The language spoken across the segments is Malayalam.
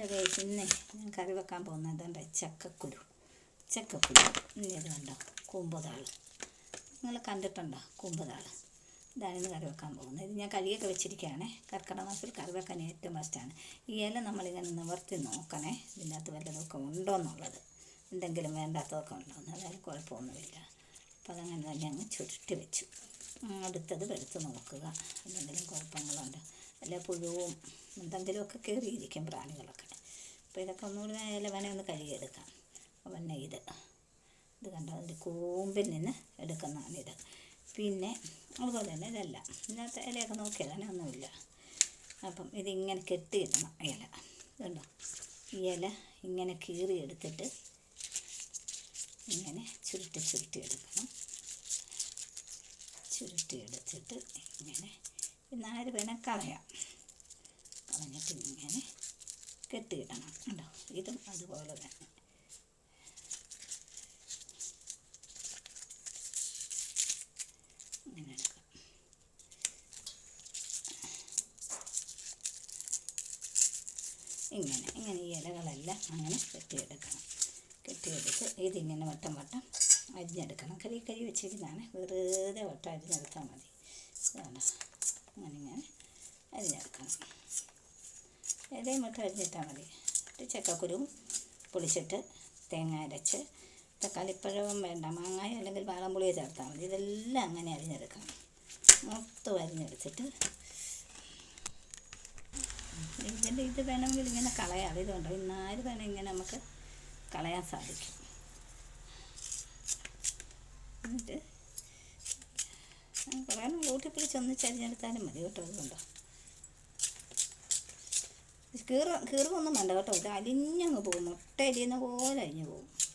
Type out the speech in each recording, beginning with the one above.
ഗൈസ് ഇന്ന് ഞാൻ കറി വെക്കാൻ പോകുന്നത് എന്താ ചക്കക്കുരു. ചക്കക്കുരു. ഇത് കണ്ടോ? കൂമ്പതാൾ നിങ്ങൾ കണ്ടിട്ടുണ്ടോ കൂമ്പതാൾ ഇതാണ് ഇന്ന് കറി വെക്കാൻ പോകുന്നത്. ഇത് ഞാൻ കഴുകിയൊക്കെ വെച്ചിരിക്കുകയാണ്. കർക്കിടക മാസത്തിൽ കറി വെക്കാൻ ഏറ്റവും ബെസ്റ്റാണ് ഈ ഇല നമ്മളിങ്ങനെ നിവർത്തി നോക്കണേ ഇതിന്റെ അകത്ത് വല്ലതൊക്കെ ഉണ്ടോ എന്നുള്ളത്. എന്തെങ്കിലും വേണ്ടാത്തതൊക്കെ ഉണ്ടോ എന്ന്. അതായത് കുഴപ്പമൊന്നുമില്ല. അപ്പോൾ അതങ്ങനെ തന്നെ അങ്ങ് ചുരുട്ടി വെച്ചു. അടുത്തത് എടുത്ത് നോക്കുക. എന്തെങ്കിലും കുഴപ്പങ്ങളുണ്ട്? അല്ലെ പുഴുവും എന്തെങ്കിലുമൊക്കെ കയറിയിരിക്കും പ്രാണികളൊക്കെ. അപ്പോൾ ഇതൊക്കെ ഒന്നുകൂടി ഇലവനെ ഒന്ന് കഴുകിയെടുക്കാം. പിന്നെ ഇത്. ഇത് കണ്ടോ? അതിന്റെ കൂമ്പിൽ നിന്ന് എടുക്കുന്നതാണിത് പിന്നെ അതുപോലെ തന്നെ ഇതല്ല. ഇതിനകത്ത് ഇലയൊക്കെ നോക്കിയതാണ് ഒന്നുമില്ല. അപ്പം ഇതിങ്ങനെ കെട്ടിയിടണം ഇല. കണ്ടോ? ഈ ഇല ഇങ്ങനെ കീറി എടുത്തിട്ട് ഇങ്ങനെ ചുരുട്ടി ചുരുട്ടി എടുക്കണം. ചുരുട്ടി എടുത്തിട്ട് ഇങ്ങനെ നാല് പേനെ കളയാം കളഞ്ഞിട്ട് ഇങ്ങനെ കെട്ടിയിടണം കണ്ടോ? ഇതും അതുപോലെ തന്നെ. ഇങ്ങനെ ഇങ്ങനെ ഇങ്ങനെ ഈ ഇലകളെല്ലാം അങ്ങനെ കെട്ടിയെടുക്കണം. കെട്ടിയെടുത്ത് ഇതിങ്ങനെ വട്ടം വട്ടം അരിഞ്ഞെടുക്കണം. കരി കരി വെച്ചിരുന്നാണ് വെറുതെ വട്ടം അരിഞ്ഞെടുത്താൽ മതി. അങ്ങനെ ഇങ്ങനെ അരിഞ്ഞെടുക്കണം. ഏതേയും മുട്ട അരിഞ്ഞിട്ടാൽ മതി. എന്നിട്ട് ചക്കക്കുരുവും പൊളിച്ചിട്ട് തേങ്ങ അരച്ച് തക്കാളിപ്പഴവും വേണ്ട മാങ്ങായോ അല്ലെങ്കിൽ വാളംപുളിയോ ചേർത്താൽ മതി. ഇതെല്ലാം അങ്ങനെ അരിഞ്ഞെടുക്കാം മൊത്തം അരിഞ്ഞെടുത്തിട്ട് ഇതിന്റെ ഇത് വേണമെങ്കിൽ ഇങ്ങനെ കളയാം. ഇതുണ്ടോ. ഇന്നാൽ വേണം ഇങ്ങനെ നമുക്ക് കളയാൻ സാധിക്കും. എന്നിട്ട് കുറേ ഊട്ടി പിടിച്ച് ഒന്നിച്ചരിഞ്ഞെടുത്താലും മതി കേട്ടോ. ഇതുണ്ടോ? കീറ കീറുമൊന്നും വേണ്ട കേട്ടോ. ഇത് അലിഞ്ഞങ്ങ് പോകും. മുട്ട പോലെ അരിഞ്ഞു പോകും.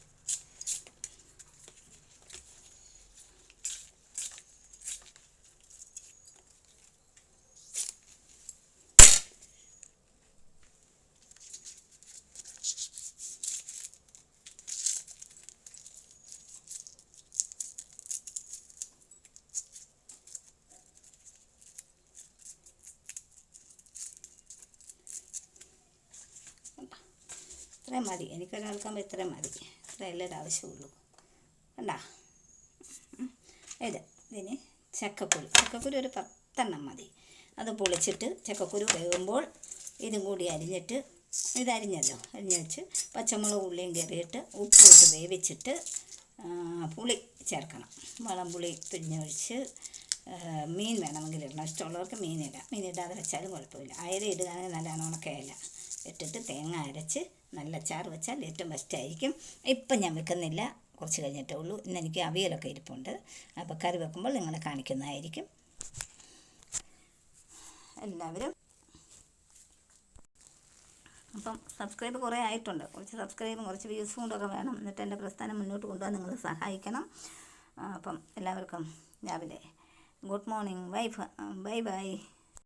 ഇത്രയും മതി. എനിക്കൊരാൾക്കാകുമ്പോൾ ഇത്രയും മതി. ഇത്രയല്ലേ ഒരു ആവശ്യമുള്ളൂ. കണ്ടാ. ഇത് ഇതിന് ചക്കക്കുരു. ചക്കക്കുരു ഒരു പത്തെണ്ണം മതി. അത് പൊളിച്ചിട്ട് ചക്കക്കുരു വേകുമ്പോൾ ഇതും കൂടി അരിഞ്ഞിട്ട് ഇത് അരിഞ്ഞല്ലോ. അരിഞ്ഞ് വെച്ച് പച്ചമുളക് ഉള്ളിയും കയറിയിട്ട് ഉപ്പ് ഇട്ട് വേവിച്ചിട്ട് പുളി ചേർക്കണം. വളം പുളി പിഴിഞ്ഞൊഴിച്ച് മീൻ വേണമെങ്കിൽ ഇടണം. ഇഷ്ടമുള്ളവർക്ക് മീൻ ഇടാം. മീൻ ഇടാതെ വെച്ചാലും കുഴപ്പമില്ല. അയല ഇടുകയാണെങ്കിൽ നല്ലതാണ് ഉണക്കയല ഇട്ടിട്ട് തേങ്ങ അരച്ച് നല്ല ചാറ് വെച്ചാൽ ഏറ്റവും ബെസ്റ്റായിരിക്കും ഇപ്പം ഞാൻ വെക്കുന്നില്ല. കുറച്ച് കഴിഞ്ഞിട്ടേ ഉള്ളൂ. ഇന്ന് എനിക്ക് അവിയലൊക്കെ ഇരിപ്പുണ്ട്. അപ്പോൾ കറി വെക്കുമ്പോൾ നിങ്ങളെ കാണിക്കുന്നതായിരിക്കും. എല്ലാവരും. അപ്പം സബ്സ്ക്രൈബ് കുറേ ആയിട്ടുണ്ട്. കുറച്ച് സബ്സ്ക്രൈബും കുറച്ച് വ്യൂസും കൂടെ വേണം. എന്നിട്ട് എന്റെ പ്രസ്ഥാനം മുന്നോട്ട് കൊണ്ടുപോകാൻ നിങ്ങൾ സഹായിക്കണം. അപ്പം എല്ലാവർക്കും രാവിലെ good morning wife bye bye